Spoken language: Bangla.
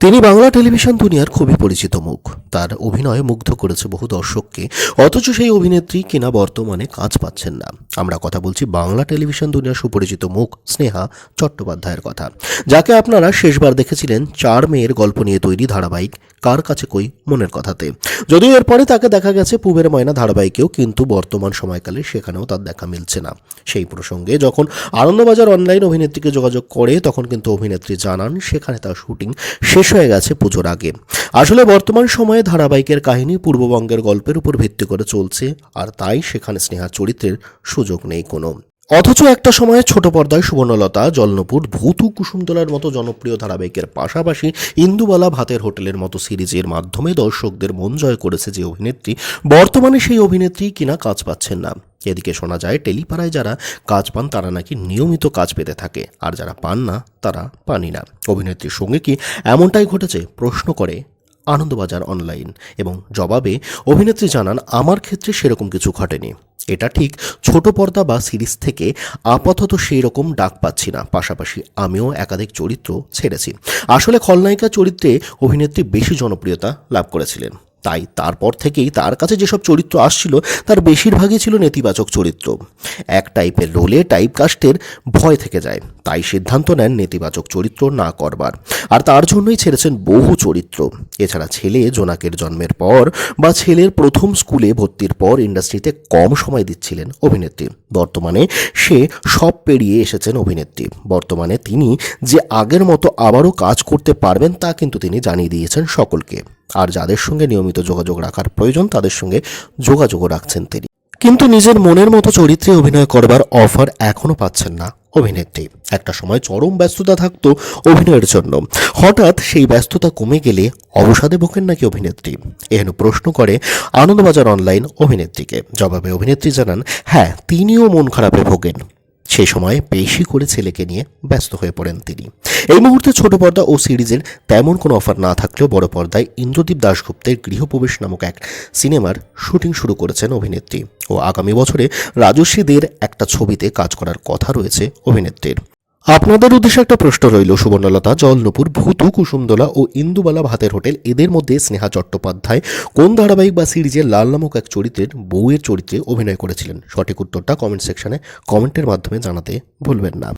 তিনি বাংলা টেলিভিশন দুনিয়ার খুবই পরিচিত মুখ। তার অভিনয় মুগ্ধ করেছে বহু দর্শককে, অথচ সেই অভিনেত্রী কিনা বর্তমানে কাজ পাচ্ছেন না। আমরা কথা বলছি বাংলা টেলিভিশন দুনিয়ার সুপরিচিত মুখ, স্নেহা চট্টোপাধ্যায়ের কথা। যাকে আপনারা শেষবার দেখেছিলেন চার মেয়ের গল্প নিয়ে তৈরি ধারাবাহিক, কার কাছে কই মনের কথাতে। যদিও এরপরে তাকে দেখা গেছে পুবের ময়না ধারাবাহিকেও, কিন্তু বর্তমান সময়কালে সেখানেও তার দেখা মিলছে না। সেই প্রসঙ্গে যখন আনন্দবাজার অনলাইন অভিনেত্রীকে যোগাযোগ করে, তখন কিন্তু অভিনেত্রী জানান, সেখানে তার শুটিং শেষ হয়ে গেছে পুজোর আগে। আসলে বর্তমান সময়ে ধারাবাহিকের কাহিনী পূর্ববঙ্গের গল্পের উপর ভিত্তি করে চলছে, আর তাই সেখানে স্নেহা চরিত্রের সুযোগ নেই কোনো। অথচ একটা সময়ে ছোট পর্দায় সুবর্ণলতা, জলনপুর, ভূতু কুসুমতলার মতো জনপ্রিয় ধারাবাহিকের পাশাপাশি ইন্দুবালা ভাতের হোটেলের মতো সিরিজের মাধ্যমে দর্শকদের মন জয় করেছে যে অভিনেত্রী, বর্তমানে সেই অভিনেত্রী কিনা কাজ পাচ্ছেন না। এদিকে শোনা যায়, টেলিপাড়ায় যারা কাজ পান, তারা নাকি নিয়মিত কাজ পেতে থাকে। আর যারা পান না, তারা পানি না। অভিনেত্রীর সঙ্গে কি এমনটাই ঘটেছে? প্রশ্ন করে আনন্দবাজার অনলাইন। এবং জবাবে অভিনেত্রী জানান, আমার ক্ষেত্রে সেরকম কিছু ঘটেনি। এটা ঠিক ছোট পর্দা বা সিরিজ থেকে আপাতত সেই রকম ডাক পাচ্ছি না। পাশাপাশি আমিও একাধিক চরিত্র ছেড়েছি। আসলে খলনায়িকা চরিত্রে অভিনেত্রী বেশি জনপ্রিয়তা লাভ করেছিলেন। তাই তারপর থেকেই তার কাছে যেসব চরিত্র আসছিল, তার বেশিরভাগই ছিল নেতিবাচক চরিত্র। এক টাইপের রোলে টাইপকাস্টের ভয় থেকে যায়, তাই সিদ্ধান্ত নেন নেতিবাচক চরিত্র না করবার। আর তার জন্যই ছেড়েছেন বহু চরিত্র। এছাড়া ছেলে জোনাকের জন্মের পর বা ছেলের প্রথম স্কুলে ভর্তির পর ইন্ডাস্ট্রিতে কম সময় দিচ্ছিলেন অভিনেত্রী। বর্তমানে সে সব পেরিয়ে এসেছেন অভিনেত্রী। বর্তমানে তিনি যে আগের মতো আবারও কাজ করতে পারবেন তা কিন্তু তিনি জানিয়ে দিয়েছেন সকলকে। আর যাদের সঙ্গে নিয়মিত যোগাযোগ রাখার প্রয়োজন, তাদের সঙ্গে যোগাযোগও রাখছেন তিনি। কিন্তু নিজের মনের মতো চরিত্রে অভিনয় করবার অফার এখনও পাচ্ছেন না অভিনেত্রী। একটা সময় চরম ব্যস্ততা থাকতো অভিনয়ের জন্য। হঠাৎ সেই ব্যস্ততা কমে গেলে অবসাদে ভোগেন নাকি অভিনেত্রী? এহেন প্রশ্ন করে আনন্দবাজার অনলাইন অভিনেত্রীকে। জবাবে অভিনেত্রী জানান হ্যাঁ তিনিও মন খারাপে ভোগেন। সেই সময় বেশি করে ছেলেকে নিয়ে ব্যস্ত হয়ে পড়েন তিনি। এই মুহূর্তে ছোট পর্দা ও সিরিজের তেমন কোনো অফার না থাকলেও বড় পর্দায় ইন্দ্রদীপ দাশগুপ্তের গৃহপ্রবেশ নামক এক সিনেমার শুটিং শুরু করেছেন অভিনেত্রী। ও আগামী বছরে রাজস্বীদের একটা ছবিতে কাজ করার কথা রয়েছে অভিনেত্রীর। আপনাদের উদ্দেশ্যে একটা প্রশ্ন রইল, সুবর্ণলতা। জলনপুর, ভূতু, কুসুমদোলা ও ইন্দুবালা ভাতের হোটেল, এদের মধ্যে স্নেহা চট্টোপাধ্যায় কোন ধারাবাহিক বা সিরিজে লাল নামক এক চরিত্রের বউয়ের চরিত্রে অভিনয় করেছিলেন? সঠিক উত্তরটা কমেন্ট সেকশনে কমেন্টের মাধ্যমে জানাতে ভুলবেন না।